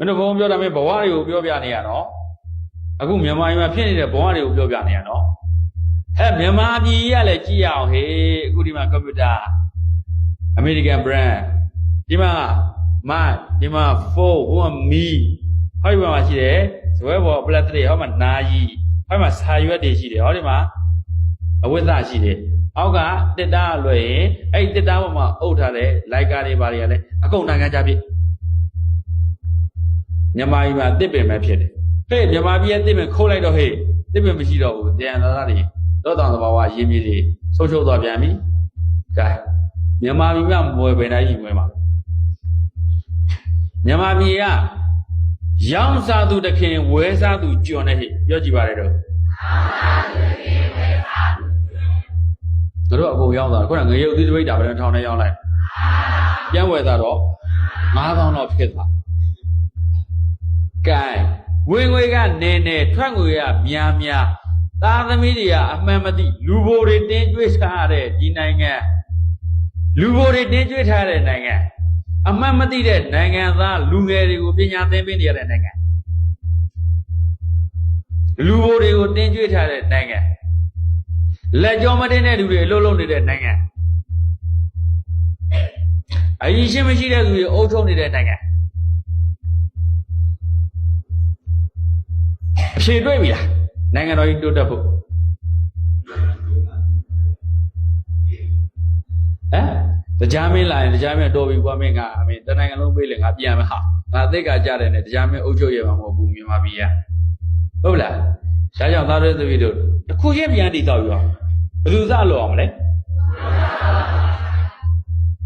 မင်းတို့ဘုံပြောတာမင်းဘဝတွေကိုပြောပြနေရနော်အခုမြန်မာပြည်မှာဖြစ်နေတဲ့ဘဝတွေကိုပြောပြနေရနော်အဲမြန်မာပြည်ကြီးကလည်းကြည့်ရအောင်ဟေးအခုဒီမှာကွန်ပျူတာ American brand ဒီမှာမဒီမှာဖုန်းဟိုမှာမီဟောဒီမှာရှိတယ်ဇွဲပေါ်ပလက်တွေဟောမှာနာယီဟောမှာဆာရွက်တွေရှိတယ်ဟောဒီမှာအဝိဇ္ဇရှိတယ်အောက်ကတစ်တားလွယ်ရင်အဲ့ဒီတစ်တားပေါ်မှာအုပ်ထားတဲ့လိုက်ကားတွေဘာတွေကလည်းအကုန်နိုင်ငံခြားဖြစ် မြန်မာပြည်မှာတစ်ပင်ပဲဖြစ်တယ်ဟေးမြန်မာပြည်ရဲ့တစ်ပင်ခိုးလိုက်တော့ဟေးတစ်ပင်မရှိတော့ဘူးတရားသားတွေတော့တောင်သဘာဝရင်းမြစ်တွေဆုံးရှုံးသွားပြန်ပြီကဲမြန်မာပြည်မှာမွယ်ပင်တိုင်းကြီးမွယ်ပါမြန်မာပြည်ကရောင်းစားသူတခင်ဝဲစားသူကျွန်တဲ့ဟိပြောကြည့်ပါလေတော့တို့အကုန်ရောင်းတာခုနငရုတ်သီးတပိတ်တာပဲထောင်းနဲ့ရောင်းလိုက်ပြန်ဝယ်တာတော့9000တော့ဖြစ်သွား ကဲဝင်ငွေကနေနေထွက်ငွေကများများသားသမီးတွေကအမှန်မသိလူဘိုတွေတင်းကျွေးထားတဲ့ဒီနိုင်ငံလူဘိုတွေတင်းကျွေးထားတဲ့နိုင်ငံအမှန်မသိတဲ့နိုင်ငံသားလူငယ်တွေကိုပညာသင်ပေးနေရတဲ့နိုင်ငံလူဘိုတွေကိုတင်းကျွေးထားတဲ့နိုင်ငံလက်ကြောမတင်တဲ့လူတွေအလုပ်လုပ်နေတဲ့နိုင်ငံအရင်ရှင်းမရှိတဲ့လူတွေအုပ်ချုပ်နေတဲ့နိုင်ငံ အဖြေတွေ့ပြီလားနိုင်ငံတော်ကြီးတိုးတက်ဖို့ဟမ်တရားမင်းလာရင်တရားမင်းတော်ပြီကွာမင်းကအမင်းတနိုင်ငံလုံးပြေးလေငါပြန်မဟာငါအသိကကြတယ်နဲ့တရားမင်းအုပ်ချုပ်ရမှာမဟုတ်ဘူးမြန်မာပြည်ကဟုတ်လားဒါကြောင့်သားရဲသမီးတို့တစ်ခုချင်းပြန်တည်တော့ရောဘယ်သူစလို့အောင်မလဲ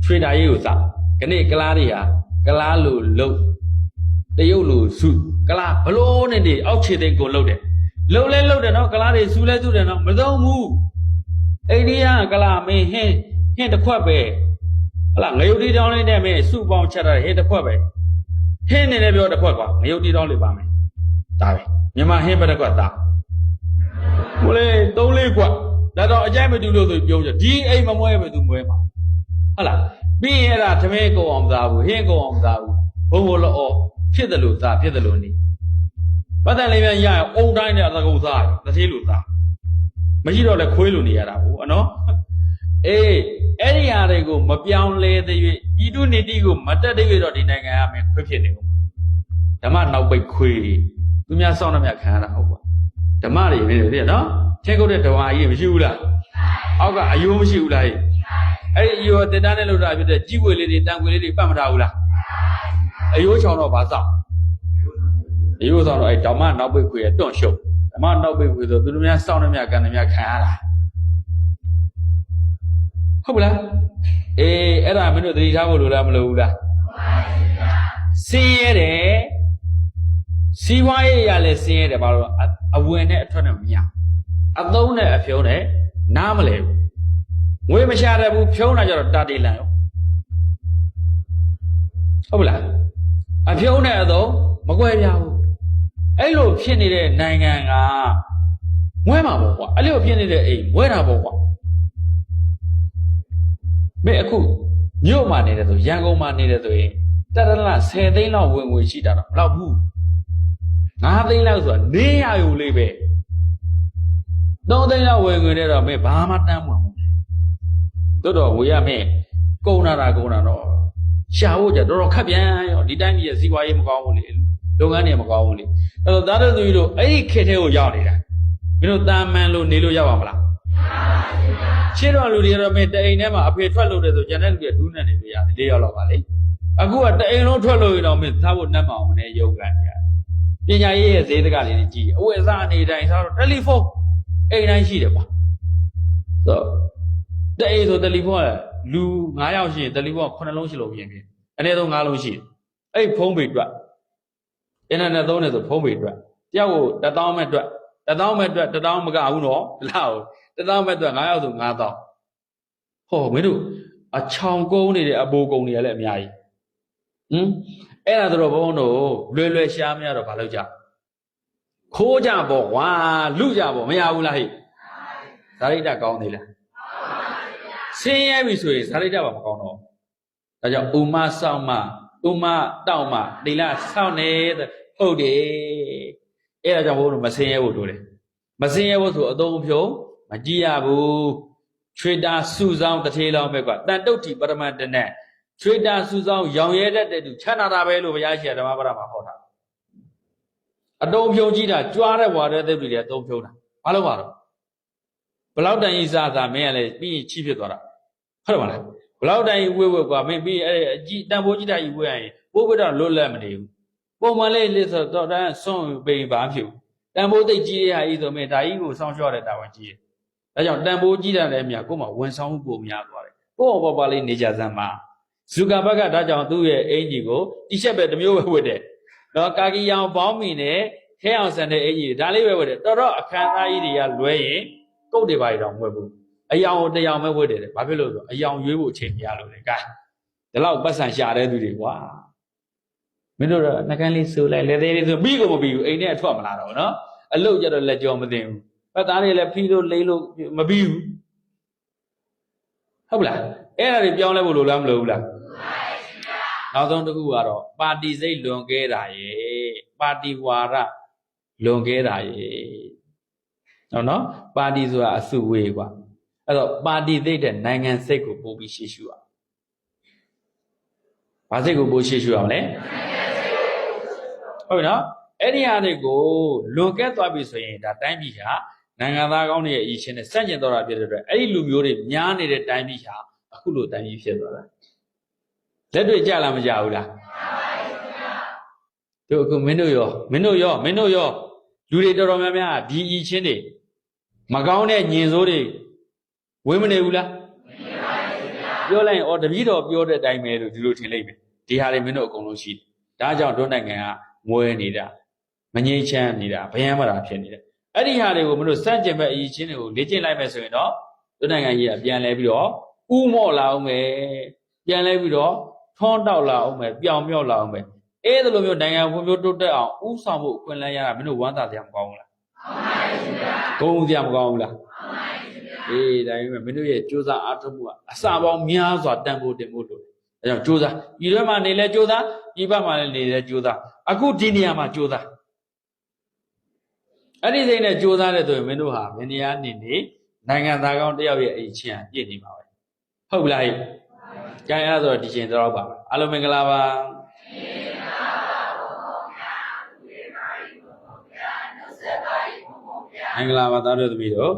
ထွေတာရေးကိုစခဏကလားတွေဟာကလားလို့လုံ တရုတ်လို့စုကလားဘလို့နဲ့ဒီအောက်ခြေသိမ်းကိုလုံတယ်လုံလဲလုံတယ်နော်ကလားတွေစုလဲစုတယ်နော်မသုံးဘူးအိန္ဒိယကလားမင်းဟင်းဟင်းတစ်ခွက်ပဲဟလာငရုတ်တီတောင်းလေးနဲ့မင်းစုပေါင်းချက်တာဟင်းတစ်ခွက်ပဲဟင်းနေလည်းပြောတစ်ခွက်ကွာငရုတ်တီတောင်းလေးပါမယ်ဒါပဲမြန်မာဟင်းပဲတစ်ခွက်သားဟိုလေသုံးလေးကွက်ဒါတော့အကြိုက်မတူလို့ဆိုပြောကြဒီအိမ်မမွဲပဲသူမွဲမှာဟုတ်လားပြီးရင်အဲ့ဒါသမင်းကုန်အောင်မသားဘူးဟင်းကုန်အောင်မသားဘူးဘုံဘလော ဖြစ်တယ်လို့သားဖြစ်တယ်လို့နေပတ်သက်လေးပြန်ရရင်အုံတိုင်းနဲ့အသကုသားတယ်တစ်သေးလို့သားမရှိတော့လဲခွေးလို့နေရတာဘူးအနော်အေးအဲ့ဒီဟာတွေကိုမပြောင်းလဲသေး၍ဤတုနေတိကိုမတက်သေး၍တော့ဒီနိုင်ငံကမင်းခွေးဖြစ်နေကုန်ဓမ္မနောက်ပိတ်ခွေးသူများစောင့်နှမြခံရတာဟုတ်ပါဓမ္မတွေနေတယ်နော်ထက်ကုတ်တဲ့ဓဝါကြီးမရှိဘူးလားအောက်ကအယိုးမရှိဘူးလားအဲ့ဒီအယိုးတက်တန်းနဲ့လို့တာဖြစ်တဲ့ကြီးဝေလေးတွေတန်ခွေလေးတွေပတ်မထားဘူးလား အယိုးချောင်တော့ဗာစောင့်အယိုးဆောင်တော့အဲ့ဓမ္မနောက်ပိတ်ခွေရတွန့်ရှုပ်ဓမ္မနောက်ပိတ်ခွေဆိုသူတို့များစောင့်နှမြခံနှမြခံရတာဟုတ်ပလားအေးအဲ့ဒါမင်းတို့သတိထားဖို့လိုလားမလိုဘူးလားစင်းရဲတယ်စီးပွားရေးရလဲစင်းရဲတယ်ဘာလို့အအဝင်နဲ့အထွက်နဲ့မရအသုံးနဲ့အဖြုံးနဲ့နားမလဲဘူးငွေမရှာတတ်ဘူးဖြုံးတာကြတော့တာတေးလန်ရောဟုတ်ပလား အဖြုံးနဲ့အသုံးမကွဲပြားဘူးအဲ့လိုဖြစ်နေတဲ့နိုင်ငံကမွဲမှာပေါ့ကွာအဲ့လိုဖြစ်နေတဲ့အိမ်မွဲတာပေါ့ကွာမင်းအခုမြို့မှာနေတယ်ဆိုရန်ကုန်မှာနေတယ်ဆိုရင်တရလ10သိန်းလောက်ဝင်ငွေရှိတာတော့မလောက်ဘူး9သိန်းလောက်ဆိုတာနေရယူလေးပဲ3သိန်းလောက်ဝင်ငွေနဲ့တော့မင်းဘာမှတန်းမှာမဟုတ်တော်တော်ဝေရမင်းကုန်နာတာကုန်နာတော့ ရှာဖို့ကြတော်တော်ခက်ပြန်ရောဒီတိုင်းကြီးရဲ့စီးပွားရေးမကောင်းဘူးလေလုပ်ငန်းတွေမကောင်းဘူးလေအဲ့တော့သားတို့သူကြီးတို့အဲ့ဒီခေတ်ထဲကိုရောက်နေတာမင်းတို့တာမန်လို့နေလို့ရပါမလားရှင်းတော့လူတွေကတော့မင်းတအိမ်ထဲမှာအဖေထွက်လို့တယ်ဆိုကျန်တဲ့လူတွေဒူးနဲ့နေလို့ရတယ်လေးရောက်တော့ပါလေအခုကတအိမ်လုံးထွက်လို့ရင်တော့မင်းသားဖို့နှက်မအောင်မနေရုပ်ကန်နေရပညာရေးရဲ့ဈေးတကလေးတွေကြည့်အဝယ်စားအနေတိုင်းစားတော့တယ်လီဖုန်းအိမ်တိုင်းရှိတယ်ကွာဆိုတအိမ်ဆိုတယ်လီဖုန်းက လူ9ယောက်ရှိရင်တယ်လီဖုန်းက9လုံးရှိလို့ပြင်ပြင်အနည်းဆုံး9လုံးရှိတယ်အဲ့ဖုန်းပေအတွက်အင်တာနက်သုံးတယ်ဆိုဖုန်းပေအတွက်တယောက်ကို1000မဲ့အတွက်1000မဲ့အတွက်1000မကဘူးနော်ဒီလောက်1000မဲ့အတွက်9ယောက်ဆို9000ဟောမင်းတို့အချောင်ကုန်းနေတဲ့အဘိုးကုန်းတွေလည်းအများကြီးဟမ်အဲ့ဒါဆိုတော့ဘုန်းတို့လွယ်လွယ်ရှားမရတော့ဘာလုပ်ကြခိုးကြပေါ့ကွာလူကြပေါ့မရဘူးလားဟိဇာရိတကောင်းသေးလားဆ င်းရဲပြီဆိုရင်ဇာရိတပါမကောင်းတော့ဒါကြောင့်ဥမဆောင်မဥမတောက်မတိလဆောင်းနေဟုတ်တယ်အဲ့ဒါကြောင့်ဘုန်းတော်မစင်ရဲဖို့တို့တယ်မစင်ရဲဖို့ဆိုအသုံးဖြုံမကြည့်ရဘူးချွေတာစုဆောင်တစ်ထေးလောင်းပဲကွာတန်တုတ်တီပရမတ္တနဲ့ချွေတာစုဆောင်ရောင်ရဲတတ်တဲ့သူချမ်းသာတာပဲလို့ဘုရားရှင်ဓမ္မပဒမှာဟောတာအတုံးဖြုံကြည့်တာကြွားတဲ့ဝါတဲ့သက်တွေလည်းအတုံးဖြုံတာဘာလို့ပါတော့ဘလောက်တန်ကြီးစားစားမင်းကလည်းပြီးရင်ချိဖြစ်သွားတာ ဟုတ်တယ်မလားဘလောက်တန်ကြီးဝဲဝဲကွာမင်းပြီးအဲ့အကြည့်တန်ဖိုးကြည့်တာကြီးဝဲရရင်ဘိုးဘတော့လွတ်လပ်မနေဘူးပုံမှန်လေးလေးဆိုတော့တန်းဆွန့်ပိန်ပါဖြစ်ဘူးတန်ဖိုးသိပ်ကြီးတဲ့ဟာကြီးဆိုမင်းဒါကြီးကိုစောင့်ရှောက်တဲ့တာဝန်ကြီးတယ်ဒါကြောင့်တန်ဖိုးကြီးတာလည်းမြတ်ကိုယ်မှဝန်ဆောင်မှုပုံများသွားတယ်ကိုယ့်ဘောပါလေးနေကြစမ်းပါဇူကာဘတ်ကဒါကြောင့်သူ့ရဲ့အင်ကြီးကိုတီရှပ်ပဲတစ်မျိုးပဲဝတ်တယ်နော်ကာကီရောင်ဘောင်းမီနဲ့ခဲအောင်ဆန်တဲ့အင်ကြီးဒါလေးပဲဝတ်တယ်တော်တော့အခမ်းအနားကြီးတွေကလွဲရင်ကုတ်တွေပါတော့မဝတ်ဘူး အယောင်တယောင်ပဲဝတ်တယ်ဘာဖြစ်လို့ဆိုအယောင်ရွေးဖို့အချိန်မရလို့လေကဲဒီလောက်ပတ်စံရှာတဲ့သူတွေကွာမင်းတို့တော့နှကန်းလေးဆူလိုက်လက်သေးလေးဆိုပြီးကိုမပြီးဘူးအိမ်ထဲအထွက်မလာတော့ဘူးနော်အလုတ်ကြတော့လက်ကြောမသိဘူးပတ်သားတွေလည်းဖီးလို့လိမ့်လို့မပြီးဘူးဟုတ်လားအဲ့ဒါတွေပြောင်းလဲဖို့လိုလားမလိုဘူးလားနောက်ဆုံးတစ်ခုကတော့ပါတီစိတ်လွန်ကဲတာရဲ့ပါတီဝါရလွန်ကဲတာရဲ့ဟုတ်နော်ပါတီဆိုတာအစုဝေးကွာ အဲ့တော့ပါတီသိတဲ့နိုင်ငံစိတ်ကိုပို့ပြီးရှေ့ရှုရအောင်ဘာစိတ်ကိုပို့ရှေ့ရှုရအောင်လဲဟုတ်ပြီနော်အဲ့ဒီဟာတွေကိုလွန်ကဲသွားပြီဆိုရင်ဒါတိုင်းပြည်ဟာနိုင်ငံသားကောင်းတွေရဲ့အရေးချင်းနဲ့စန့်ကျင်တော့တာဖြစ်တဲ့အတွက်အဲ့ဒီလူမျိုးတွေများနေတဲ့တိုင်းပြည်ဟာအခုလိုတိုင်းပြည်ဖြစ်သွားတာလက်တွေ့ကြလားမကြဘူးလားတို့အခုမင်းတို့ရောမင်းတို့ရောမင်းတို့ရောလူတွေတော်တော်များများဒီအရေးချင်းတွေမကောင်းတဲ့ညင်စိုးတွေ ဝင်းမနေဘူးလားပြောလိုက်ရင်အော်တပည့်တော်ပြောတဲ့အတိုင်းပဲလို့ဒီလိုထင်လိုက်မယ်ဒီဟာတွေမင်းတို့အကုန်လုံးရှိတယ်ဒါကြောင့်တို့နိုင်ငံကမွဲနေတာမငြိမ်းချမ်းနေတာဗယံမတာဖြစ်နေတယ်အဲ့ဒီဟာတွေကိုမင်းတို့စန့်ကျင်မဲ့အရေးချင်းတွေကိုလေ့ကျင့်လိုက်မယ်ဆိုရင်တော့တို့နိုင်ငံကြီးကပြန်လဲပြီးတော့ဥမော့လာအောင်မယ်ပြန်လဲပြီးတော့ထွန်းတောက်လာအောင်မယ်ပြောင်မြော့လာအောင်မယ်အဲ့ဒါလိုမျိုးနိုင်ငံဖွံ့ဖြိုးတိုးတက်အောင်ဥဆောင်ဖို့အခွင့်အလမ်းရတာမင်းတို့ဝမ်းသာစရာမကောင်းဘူးလားကောင်းပါဘူးဗျာဂုဏ်စရာမကောင်းဘူးလား အေးဒါပေမဲ့မင်းတို့ရဲ့စူးစမ်းအားထုတ်မှုကအစာပေါင်းများစွာတန်ဖိုးတင်ဖို့လိုတယ်ဒါကြောင့်စူးစမ်းဒီထဲမှာနေလဲစူးစမ်းဒီဘက်မှာလည်းနေလဲစူးစမ်းအခုဒီနေရာမှာစူးစမ်းအဲ့ဒီစိတ်နဲ့စူးစမ်းတဲ့ဆိုရင်မင်းတို့ဟာမင်းတရားနေနေနိုင်ငံသားကောင်းတယောက်ရဲ့အိမ်ချင်းအပြည့်နေပါပဲဟုတ်ပြီလားဟဲ့ကျန်ရဆိုတော့ဒီချိန်တော့ပါအားလုံးမင်္ဂလာပါမင်္ဂလာပါသားတို့သမီးတို့